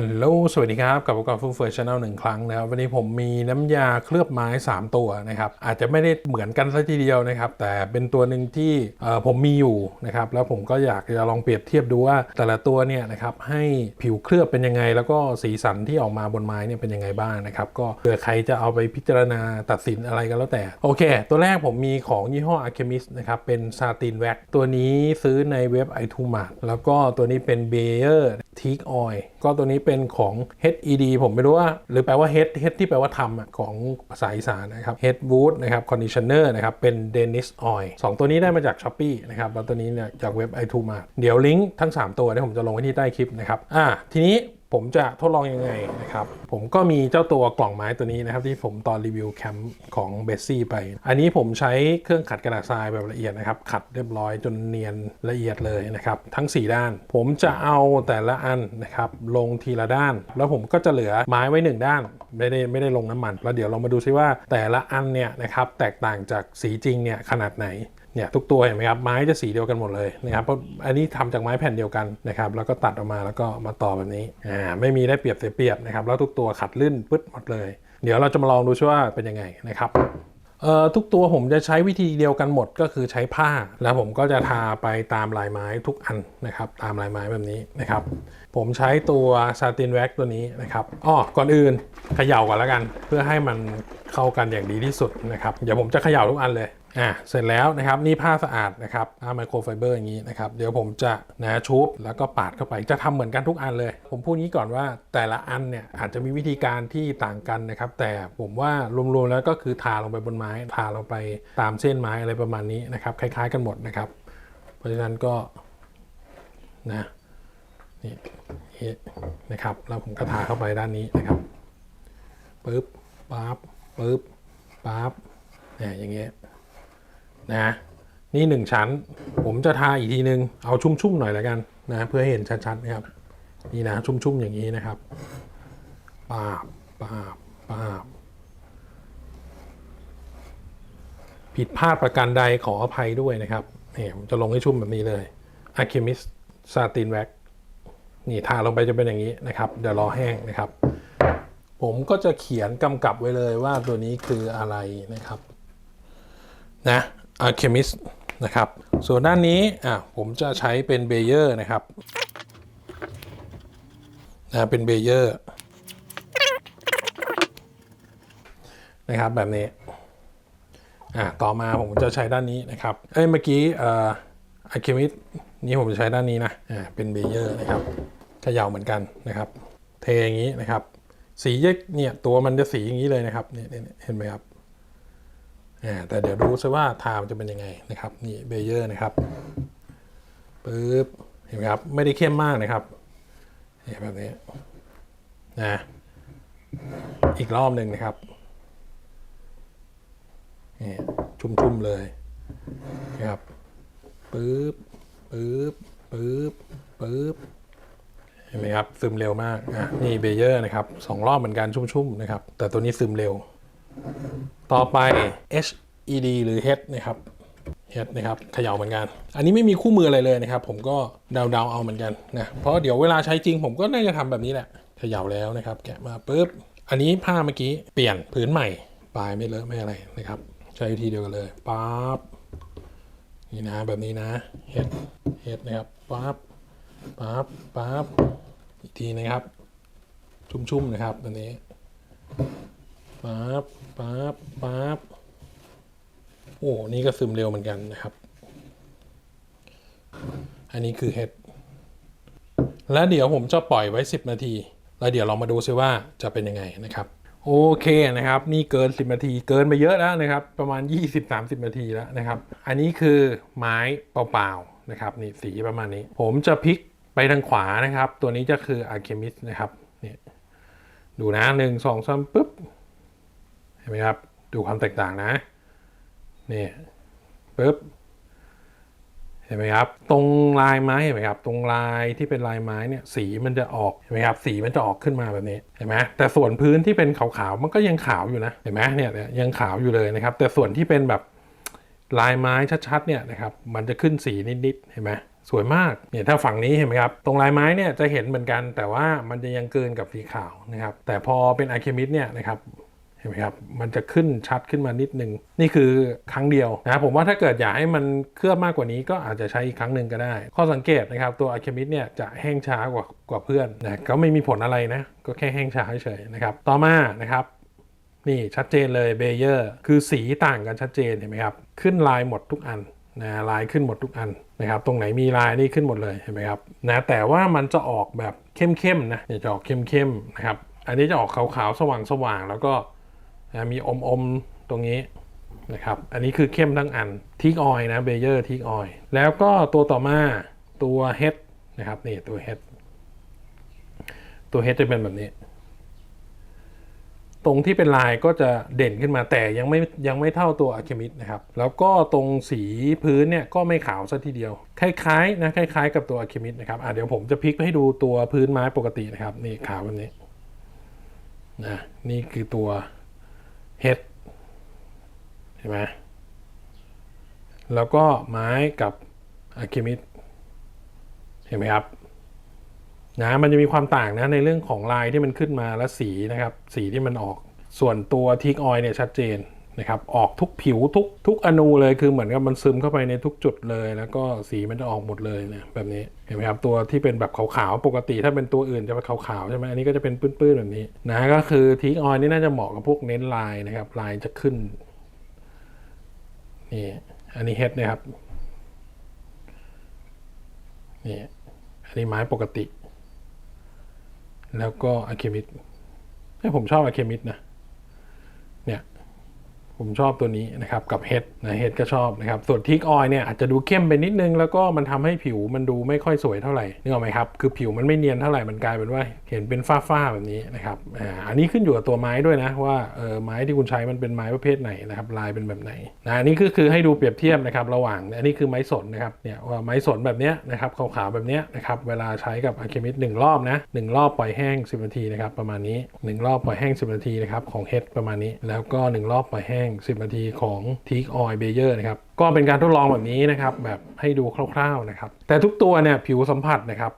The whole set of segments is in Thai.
ฮัลโหล สวัสดีครับกลับมากับฟูเฟิร์ชแนลหนึ่งครั้งนะครับวันนี้ผมมีน้ำยาเคลือบไม้ 3 ตัวนะครับ อาจจะไม่ได้เหมือนกันซะทีเดียวนะครับ แต่เป็นตัวหนึ่งที่ผมมีอยู่นะครับ แล้วผมก็อยากจะลองเปรียบเทียบดูว่าแต่ละตัวเนี่ยนะครับให้ผิวเคลือบเป็นยังไง แล้วก็สีสันที่ออกมาบนไม้เนี่ยเป็นยังไงบ้างนะครับ ก็เผื่อใครจะเอาไปพิจารณาตัดสินอะไรก็แล้วแต่ โอเค ตัวแรกผมมีของยี่ห้อ Alchemist นะครับเป็นซาตินแว็กตัวนี้ซื้อในเว็บ i t u m a r t แล้วก็ตัวนี้เป็น Bayer Teak Oil ก็ตัวนี้เป็นของ HED ผมไม่รู้ว่า หรือแปลว่า Head Head ที่แปลว่าทำอะของภาษาอีสานนะครับ Head Wood นะครับ Conditioner นะครับ เป็น Danish Oil สองตัวนี้ได้มาจาก Shopee นะครับแล้วตัวนี้เนี่ยจากเว็บ i t u m a เดี๋ยวลิงก์ทั้ง 3 ตัวเนี่ยผมจะลงไว้ที่ใต้คลิปนะครับอ่าทีนี้ ผมจะทดลองยังไงนะครับ ผมก็มีเจ้าตัวกล่องไม้ตัวนี้นะครับ ที่ผมตอนรีวิวแคมป์ของเบสซี่ไป อันนี้ผมใช้เครื่องขัดกระดาษทรายแบบละเอียดนะครับ ขัดเรียบร้อยจนเนียนละเอียดเลยนะครับ ทั้ง 4 ด้าน ผมจะเอาแต่ละอันนะครับ ลงทีละด้าน แล้วผมก็จะเหลือไม้ไว้ 1 ด้านไม่ได้ไม่ได้ลงน้ำมัน แล้วเดี๋ยวเรามาดูซิว่าแต่ละอันเนี่ยนะครับแตกต่างจากสีจริงเนี่ยขนาดไหน เนี่ยทุกตัวเห็นไหมครับไม้จะสีเดียวกันหมดเลยนะครับเพราะอันนี้ทำจากไม้แผ่นเดียวกันนะครับแล้วก็ตัดออกมาแล้วก็มาต่อแบบนี้อ่าไม่มีได้เปรียบเสียเปรียบนะครับแล้วทุกตัวขัดลื่นปึ๊ดหมดเลย เดี๋ยวเราจะมาลองดูซิว่าเป็นยังไงนะครับเอ่อทุกตัวผมจะใช้วิธีเดียวกันหมดก็คือใช้ผ้า แล้วผมก็จะทาไปตามลายไม้ทุกอันนะครับตามลายไม้แบบนี้นะครับ ผมใช้ตัวซาตินแว็กตัวนี้นะครับอ้อก่อนอื่นเขย่าก่อนแล้วกัน เพื่อให้มันเข้ากันอย่างดีที่สุดนะครับ เดี๋ยวผมจะเขย่าทุกอันเลยอะเสร็จแล้วนะครับนี่ผ้าสะอาดนะครับผ้าไมโครไฟเบอร์อย่างนี้นะครับเดี๋ยวผมจะนะชุบแล้วก็ปาดเข้าไปจะทำเหมือนกันทุกอันเลย ผมพูดงี้ก่อนว่าแต่ละอันเนี่ยอาจจะมีวิธีการที่ต่างกันนะครับ แต่ผมว่ารวมๆแล้วก็คือทาลงไปบนไม้ ทาลงไปตามเส้นไม้อะไรประมาณนี้นะครับ คล้าย ๆ กันหมดนะครับ เพราะฉะนั้นก็นะนี่นี่นะครับแล้วผมก็ทาเข้าไปด้านนี้นะครับปึ๊บปั๊บปึ๊บปั๊บเนี่ยอย่างเงี้ย นะนี่หนึ่งชั้น ผมจะทาอีกทีนึง เอาชุ่มๆหน่อยแล้วกันนะเพื่อเห็นชัดๆนะครับ นี่นะชุ่มๆอย่างนี้นะครับปาบปาบปาบผิดพลาดประการใดขออภัยด้วยนะครับนี่ผมจะลงให้ชุ่มแบบนี้เลย a l c h e m i s t Satin Wax นี่ทาลงไปจะเป็นอย่างนี้นะครับ เดี๋ยวรอแห้งนะครับ ผมก็จะเขียนกำกับไว้เลยว่าตัวนี้คืออะไรนะครับ นะ Alchemist นะครับ ส่วนด้านนี้อะผมจะใช้เป็นเบเยอร์นะครับนะเป็นเบเยอร์นะครับแบบนี้อะต่อมาผมจะใช้ด้านนี้นะครับเอ้ยเมื่อกี้อ่อ Alchemist นี่ผมจะใช้ด้านนี้นะอ่าเป็นเบเยอร์นะครับเขย่าเหมือนกันนะครับ เทอย่างนี้นะครับ สีเนี่ยตัวมันจะสีอย่างนี้เลยนะครับเนี่ยเห็นไหมครับ แต่เดี๋ยวดูซิว่าทามจะเป็นยังไงนะครับนี่เบเยอร์นะครับปึ๊บเห็นไหมครับไม่ได้เข้มมากนะครับนี่แบบนี้นะอีกรอบหนึ่งนะครับนี่ชุ่มๆเลยนะครับปึ๊บปึ๊บปึ๊บปึ๊บเห็นไหมครับซึมเร็วมากอะนี่เบเยอร์นะครับสองรอบเหมือนกันชุ่มๆนะครับ แต่ตัวนี้ซึมเร็ว ต่อไป HED หรือ Head นะครับ Head นะครับเขย่าเหมือนกัน อันนี้ไม่มีคู่มืออะไรเลยนะครับ ผมก็เดาๆเอาเหมือนกันนะ เพราะเดี๋ยวเวลาใช้จริงผมก็น่าจะทำแบบนี้แหละเขย่าแล้วนะครับ แกะมาปุ๊บ อันนี้ผ้าเมื่อกี้เปลี่ยนผืนใหม่ ปลายไม่เลอะไม่อะไรนะครับ ใช้วิธีเดียวกันเลยปั๊บนี่นะแบบนี้นะ Head Head นะครับปั๊บปั๊บปั๊บอีกทีนะครับ ชุ่มๆนะครับแบบนี้ ปั๊บปั๊บปั๊บโอ้นี่ก็ซึมเร็วเหมือนกันนะครับ อันนี้คือเห็ดแล้วเดี๋ยวผมจะปล่อยไว้ 10 นาที แล้วเดี๋ยวเรามาดูซิว่าจะเป็นยังไงนะครับ โอเคนะครับ นี่เกิน 10 นาที เกินไปเยอะแล้วนะครับ ประมาณ 20-30 นาทีแล้วนะครับ อันนี้คือไม้เปล่าๆนะครับนี่สีประมาณนี้ ผมจะพลิกไปทางขวานะครับ ตัวนี้จะคือ Alchemist นะครับนี่ดูนะหนึ่งสองสามปุ๊บ ห็นไหมครับ ดูความแตกต่างนะนี่ปึ๊บเห็นไหมครับ ตรงลายไม้เห็นไหมครับ ตรงลายที่เป็นลายไม้เนี่ยสีมันจะออกเห็นไหมครับ สีมันจะออกขึ้นมาแบบนี้เห็นไหมแต่ส่วนพื้นที่เป็นขาวๆมันก็ยังขาวอยู่นะเห็นไหมเนี่ยยังขาวอยู่เลยนะครับ แต่ส่วนที่เป็นแบบลายไม้ชัดๆเนี่ยนะครับมันจะขึ้นสีนิดๆเห็นไหมสวยมากเนี่ยถ้าฝั่งนี้เห็นไหมครับ ตรงลายไม้เนี่ยจะเห็นเหมือนกัน แต่ว่ามันจะยังเกินกับสีขาวนะครับ แต่พอเป็นอะเคมิดเนี่ยนะครับ ไหมครับ มันจะขึ้นชัดขึ้นมานิดนึง นี่คือครั้งเดียวนะผมว่าถ้าเกิดอยากให้มันเคลือบมากกว่านี้ก็อาจจะใช้อีกครั้งหนึ่งก็ได้ ข้อสังเกตนะครับตัวอะเคมิดเนี่ยจะแห้งช้ากว่ากว่าเพื่อนนะก็ไม่มีผลอะไรนะ ก็แค่แห้งช้าเฉยๆนะครับ ต่อมานะครับนี่ชัดเจนเลยเบเยอร์คือสีต่างกันชัดเจนเห็นไหมครับ ขึ้นลายหมดทุกอันนะลายขึ้นหมดทุกอันนะครับตรงไหนมีลายนี่ขึ้นหมดเลยเห็นไหมครับนะแต่ว่ามันจะออกแบบเข้มๆนะจะออกเข้มๆนะครับอันนี้จะออกขาวๆสว่างๆแล้วก็ นะมีอมๆตรงนี้นะครับ อันนี้คือเข้มทั้งอันทีกออยนะเบเยอร์ทีกออยแล้วก็ตัวต่อมาตัวเฮดนะครับนี่ตัวเฮดตัวเฮดจะเป็นแบบนี้ ตรงที่เป็นลายก็จะเด่นขึ้นมาแต่ยังไม่ยังไม่เท่าตัวอะเคมิดนะครับ แล้วก็ตรงสีพื้นเนี่ยก็ไม่ขาวซะทีเดียว คล้ายๆนะคล้ายๆ กับตัวอะเคมิดนะครับอะเดี๋ยวผมจะพลิกให้ดูตัวพื้นไม้ปกตินะครับ นี่ขาวแบบนี้นะนี่คือตัว เฮดเห็นไหมแล้วก็ไม้กับอะคิมิดเห็นไหมครับนะมันจะมีความต่างนะในเรื่องของลายที่มันขึ้นมาและสีนะครับ สีที่มันออกส่วนตัวทิกออยเนี่ยชัดเจน นะครับออกทุกผิวทุกทุกอนูเลยคือเหมือนกับมันซึมเข้าไปในทุกจุดเลย แล้วก็สีมันจะออกหมดเลยเนี่ยแบบนี้เห็นไหมครับตัวที่เป็นแบบขาวๆปกติถ้าเป็นตัวอื่นจะเป็นขาวๆใช่ไหมอันนี้ก็จะเป็นปื้นๆแบบนี้นะก็คือทิกออยนี่น่าจะเหมาะกับพวกเน้นลายนะครับลายจะขึ้นนี่อันนี้เฮดนะครับนี่อันนี้ไม้ปกติ แล้วก็อะเคมิดให้ผมชอบอะเคมิดนะ ผมชอบตัวนี้นะครับกับเฮดนะเฮดก็ชอบนะครับส่วนทิกออยเนี่ยอาจจะดูเข้มไปนิดนึง แล้วก็มันทำให้ผิวมันดูไม่ค่อยสวยเท่าไหร่นึกออกไหมครับคือผิวมันไม่เนียนเท่าไหร่มันกลายเป็นว่าเห็นเป็นฝ้าๆแบบนี้นะครับอ่าอันนี้ขึ้นอยู่กับตัวไม้ด้วยนะว่าเออไม้ที่คุณใช้มันเป็นไม้ประเภทไหนนะครับลายเป็นแบบไหนนะอันนี้คือคือให้ดูเปรียบเทียบนะครับระหว่างอันนี้คือไม้สนนะครับเนี่ยว่าไม้สนแบบเนี้ยนะครับขาวๆแบบเนี้ยนะครับเวลาใช้กับอะเคมิดหนึ่งรอบนะหนึ่งรอบปล่อยแห้ง 10 นาทีนะครับประมาณนี้หนึ่งรอบปล่อยแห้ง 10 นาทีนะครับของเฮดประมาณนี้ แล้วก็หนึ่งรอบปล่อยแห้ง10 นาทีของทีกออยเบเยอร์นะครับ ก็เป็นการทดลองแบบนี้นะครับ แบบให้ดูคร่าวๆนะครับ แต่ทุกตัวเนี่ยผิวสัมผัสนะครับ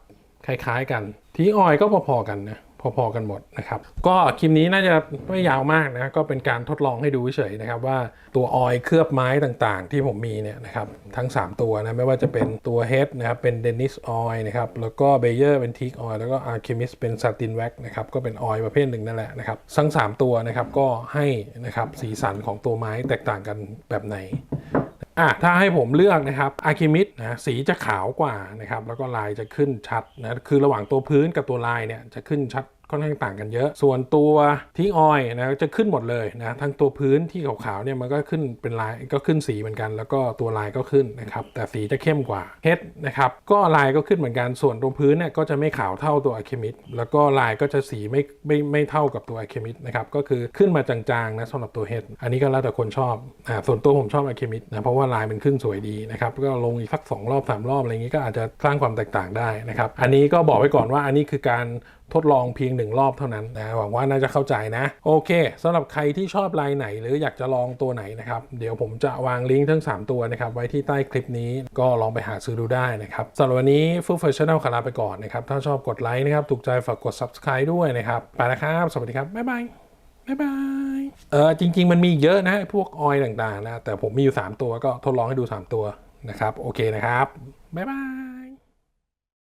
คล้ายๆกันทีออยก็พอๆกันนะ พอๆกันหมดนะครับ ก็คลิปนี้น่าจะไม่ยาวมากนะก็เป็นการทดลองให้ดูเฉยๆนะครับว่าตัวออยเคลือบไม้ต่างๆ ที่ผมมีเนี่ยนะครับทั้ง 3 ตัวนะไม่ว่าจะเป็นตัวเฮดนะครับเป็นเดนิสออยนะครับแล้วก็เบเยอร์เป็นทีกออยแล้วก็อาร์เคมิสเป็นซาตินแว็กนะครับก็เป็นออยประเภทหนึ่งนั่นแหละนะครับทั้ง 3 ตัวนะครับก็ให้นะครับสีสันของตัวไม้แตกต่างกันแบบไหน อะถ้าให้ผมเลือกนะครับอาคิมิดนะสีจะขาวกว่านะครับแล้วก็ลายจะขึ้นชัดนะคือระหว่างตัวพื้นกับตัวลายเนี่ยจะขึ้นชัด ค่อนข้างต่างกันเยอะ ส่วนตัวทิ้งออยนะจะขึ้นหมดเลยนะทั้งตัวพื้นที่ขาวๆเนี่ยมันก็ขึ้นเป็นลายก็ขึ้นสีเหมือนกัน แล้วก็ตัวลายก็ขึ้นนะครับแต่สีจะเข้มกว่าเฮดนะครับก็ลายก็ขึ้นเหมือนกันส่วนตรงพื้นเนี่ยก็จะไม่ขาวเท่าตัวอะเคมิดแล้วก็ลายก็จะสีไม่ไม่ไม่เท่ากับตัวอะเคมิดนะครับก็คือขึ้นมาจางๆนะสำหรับตัวเฮดอันนี้ก็แล้วแต่คนชอบอ่าส่วนตัวผมชอบอะเคมิดนะเพราะว่าลายมันขึ้นสวยดีนะครับก็ลงอีกสักสองรอบสามรอบอะไรอย่างนี้ก็อาจจะสร้างความแตกต่างได้นะครับอันนี้ก็บอกไว้ก่อนว่าอันนี้คือการ ทดลองเพียงหนึ่งรอบเท่านั้นนะหวังว่าน่าจะเข้าใจนะ โอเคสำหรับใครที่ชอบลายไหน หรืออยากจะลองตัวไหนนะครับเดี๋ยวผมจะวางลิงก์ทั้ง 3 ตัวนะครับไว้ที่ใต้คลิปนี้ก็ลองไปหาซื้อดูได้นะครับสำหรับวันนี้ฟูเฟอร์ชั่นแนลขอลาไปก่อนนะครับถ้าชอบกดไลค์นะครับถูกใจฝากกด subscribe ด้วยนะครับไปแล้วครับ สวัสดีครับบ๊ายบายบ๊ายบายเออจริง ๆ มันมีเยอะนะพวกออยต่างๆนะแต่ผมมีอยู่ 3 ตัวก็ทดลองให้ดู 3 ตัวนะครับโอเคนะครับบ๊ายบาย